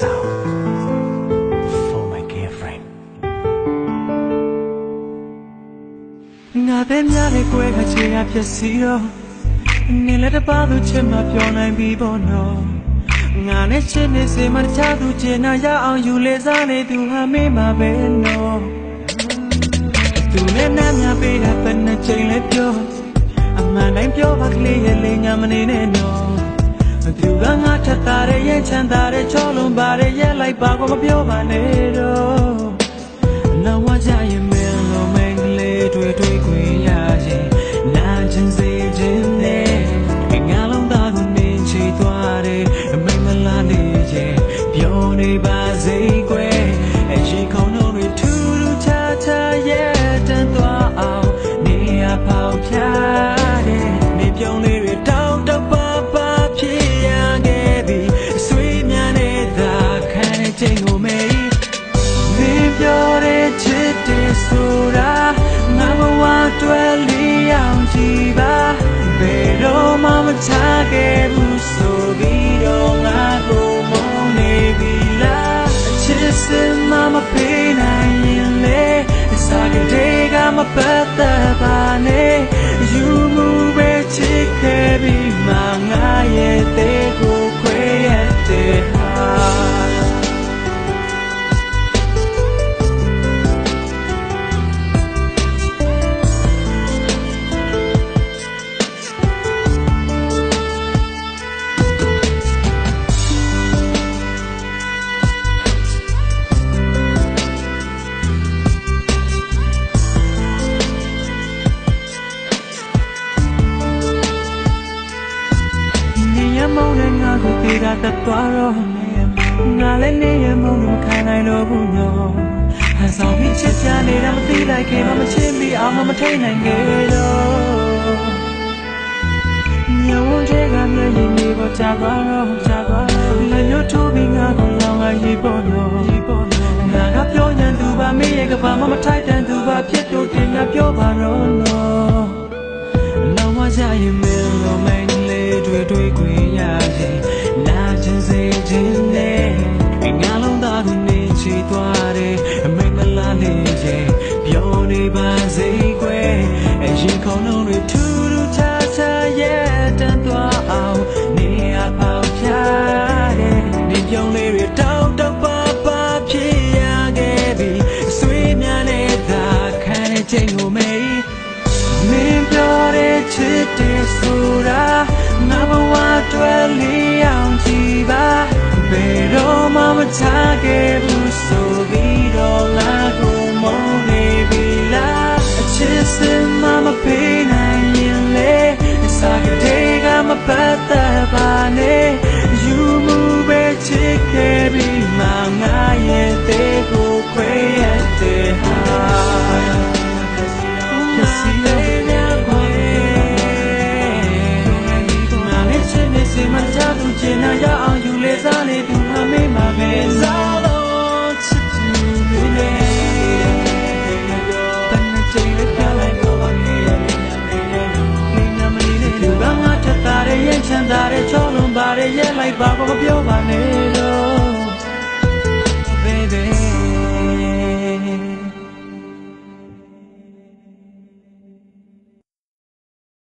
sound for my girlfriend ငါပဲများတဲ့ကွဲခါချေကဖြစ်စီတော့နေလက်တပါသူချစ်မှပြောနိုင်ပြီပေါ့နော်ငါနဲ့ချစ်နေစေမချသူချင်နာရအောင်ယူလေစားနေသူဟာမေးမှာပဲနော်သူနဲ့နာမြပေးတာပဲနှစ်ချိန်လဲပြောအမှန်တိုင်းပြောပါကလေးရဲ့လေငါမနေနဲ့နော် သူကငါထက်တာရဲ့ချမ်းသာတဲ့ချောလုံးပါရဲ့လိုက်ပါကိုမပြောပါနဲ့တော့နောက်ဝကြရင် တွေ့လျအောင်ကြည့်ပါဘယ်တော့မှမချခဲ့ဘူးဆိုပြီးတော့ငါကိုမုန်းနေပြီလားအချစ်စင်မမပေးနိုင်ရင်လေစားကြတဲ့ကမပတ် ကိုပြေတာတတ်သွားတော့နေရငါလည်းနေရမုန်းလို့ခံနိုင်လို့ဘူးနော်ဟန်ဆောင်ပြီးချစ်ကြနေတာမသိလိုက်ခင်မမချစ်မိအောင်မထိန်နိုင်ခဲ့တော့ညဝန်းချက်ကမျက်ရည်မြေပေါ်ချသွားတော့ချသွားတော့လည်းညထိုးပြီးငါကိုလောင်လာရေးပေါ်တော့ရေးပေါ်တော့ငါကပြောရင်သူပါမေးရကပါမမထိုက်တန်သူပါဖြစ်တော့တင်ငါပြောပါတော့နော် ခေါင်းလုံးတွေထူးထူးခြားခြားရဲ့တန်သွားအောင်နေရပေါက်ဖြားတယ်ဒီပြုံးလေးတွေတောက်တောက်ပါပါဖြစ်ရခဲ့ပြီဆွေးများနေတာခံတဲ့ချိန်ကိုမေးမင်းပြောတဲ့ချစ်တယ်ဆိုတာငါဘဝတွေ့လျအောင်ကြည်ပါဘယ်တော့မှမချ ကငါထက်တာရဲ့ချမ်းသာတဲ့ချောလုံးပါရဲ့လိုက်ပါကိုပြောပါနဲ့တော့